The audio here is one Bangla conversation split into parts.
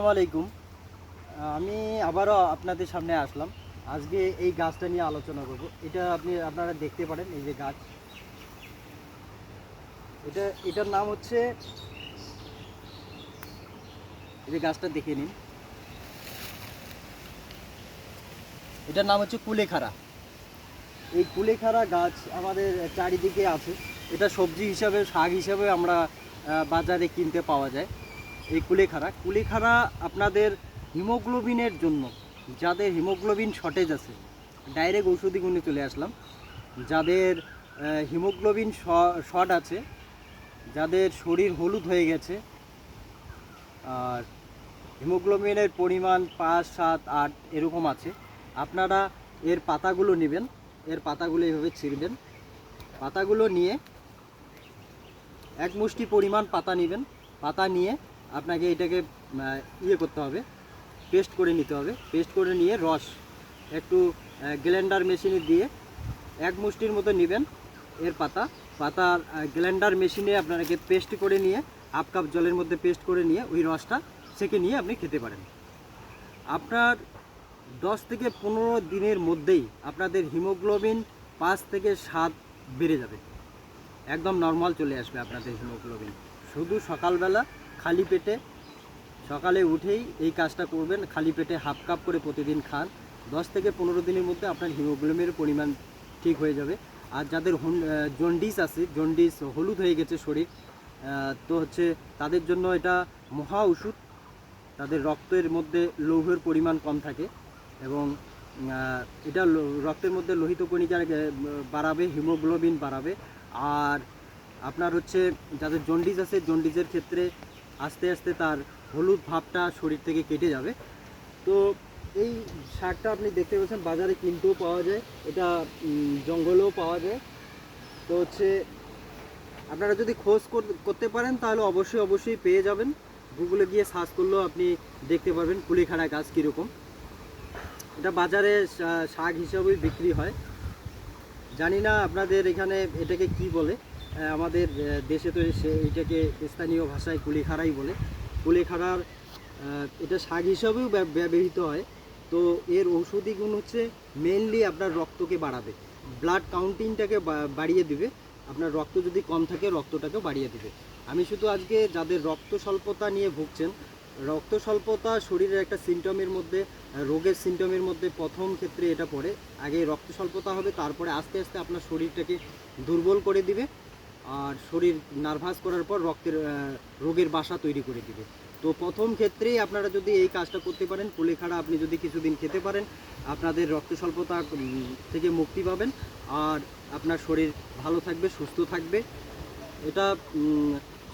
আলাইকুম। আমি আবারও আপনাদের সামনে আসলাম। আজকে এই গাছটা নিয়ে আলোচনা করব। এটা আপনি, আপনারা দেখতে পারেন এই যে গাছ। এটা, এটার নাম হচ্ছে, এই যে গাছটা দেখে নিন। এটার নাম হচ্ছে কুলেখাড়া। এই কুলেখাড়া গাছ আমাদের চারিদিকে আছে। এটা সবজি হিসাবে, শাক হিসাবে আমরা বাজারে কিনতে পাওয়া যায়। এই কুলেখাড়া কুলেখাড়া আপনাদের হিমোগ্লোবিনের জন্য, যাদের হিমোগ্লোবিন শর্টেজ আছে ডাইরেক্ট ঔষধি গুণে চলে আসলাম। যাদের হিমোগ্লোবিন শর্ট আছে, যাদের শরীর হলুদ হয়ে গেছে, আর হিমোগ্লোবিনের পরিমাণ পাঁচ, সাত, আট এরকম আছে। আপনারা এর পাতাগুলো নেবেন, এর পাতাগুলো এইভাবে ছিঁড়বেন। পাতাগুলো নিয়ে এক মুষ্টি পরিমাণ পাতা নেবেন। পাতা নিয়ে আপনাকে এটাকে ইয়ে করতে হবে, পেস্ট করে নিতে হবে। পেস্ট করে নিয়ে রস, একটু গ্ল্যান্ডার মেশিনে দিয়ে এক মুষ্টির মতো নেবেন এর পাতা। পাতার গ্ল্যান্ডার মেশিনে আপনাকে পেস্ট করে নিয়ে, হাফ কাপ জলের মধ্যে পেস্ট করে নিয়ে ওই রসটা সেকে নিয়ে আপনি খেতে পারেন। আপনার দশ থেকে পনেরো দিনের মধ্যেই আপনাদের হিমোগ্লোবিন পাঁচ থেকে সাত বেড়ে যাবে। একদম নর্মাল চলে আসবে আপনাদের হিমোগ্লোবিন। শুধু সকালবেলা খালি পেটে। সকালে উঠেই এই কাজটা করবেন। খালি পেটে হাফ কাপ করে প্রতিদিন খান। দশ থেকে পনেরো দিনের মধ্যে আপনার হিমোগ্লোবিনের পরিমাণ ঠিক হয়ে যাবে। আর যাদের জন্ডিস আছে জন্ডিস হলুদ হয়ে গেছে শরীর তো হচ্ছে তাদের জন্য এটা মহা ওষুধ। তাদের রক্তের মধ্যে লৌহের পরিমাণ কম থাকে এবং এটা রক্তের মধ্যে লোহিত কণিকা আহ, বাড়াবে হিমোগ্লোবিন বাড়াবে। আর আপনার হচ্ছে যাদের জন্ডিস আছে জন্ডিসের ক্ষেত্রে আস্তে আস্তে তার হলুদ ভাবটা শরীর থেকে কেটে যাবে। তো এই শাকটা আপনি দেখতে পাচ্ছেন, বাজারে কিনতেও পাওয়া যায়, এটা জঙ্গলেও পাওয়া যায়। তো হচ্ছে, আপনারা যদি খোঁজ করতে পারেন, তাহলে অবশ্যই অবশ্যই পেয়ে যাবেন। গুগলে গিয়ে সার্চ করলেও আপনি দেখতে পারবেন কুলিখাড়া গাছ কীরকম। এটা বাজারে শাক হিসাবেই বিক্রি হয়। জানি না আপনাদের এখানে এটাকে কি বলে। আমাদের দেশে তো সে এটাকে স্থানীয় ভাষায় কুলিখাড়াই বলে। কুলিখাড়ার এটা শাক হিসাবেও ব্যব- ব্যবহৃত হয়। তো এর ঔষধি গুণ হচ্ছে মেনলি আপনার রক্তকে বাড়াবে। ব্লাড কাউন্টিংটাকে বাড়িয়ে দিবে। আপনার রক্ত যদি কম থাকে, রক্তটাকেও বাড়িয়ে দিবে। আমি শুধু আজকে যাদের রক্ত স্বল্পতা নিয়ে ভুগছেন, রক্ত স্বল্পতা শরীরের একটা সিমটমের মধ্যে, রোগের সিমটমের মধ্যে প্রথম ক্ষেত্রে এটা পড়ে। আগে রক্ত স্বল্পতা হবে, তারপরে আস্তে আস্তে আপনার শরীরটাকে দুর্বল করে দিবে। আর শরীর নার্ভাস করার পর রক্তের রোগের বাসা তৈরি করে দিবে। তো প্রথম ক্ষেত্রেই আপনারা যদি এই কাজটা করতে পারেন, কুলেখাড়া আপনি যদি কিছুদিন খেতে পারেন, আপনাদের রক্ত স্বল্পতা থেকে মুক্তি পাবেন আর আপনার শরীর ভালো থাকবে, সুস্থ থাকবে। এটা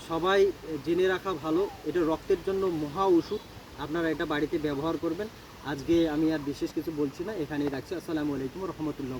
সবাই জেনে রাখা ভালো, এটা রক্তের জন্য মহা ওষুধ। আপনারা এটা বাড়িতে ব্যবহার করবেন। আজকে আমি আর বিশেষ কিছু বলছি না, এখানেই রাখছি। আসসালামু আলাইকুম রহমতুল্লাহ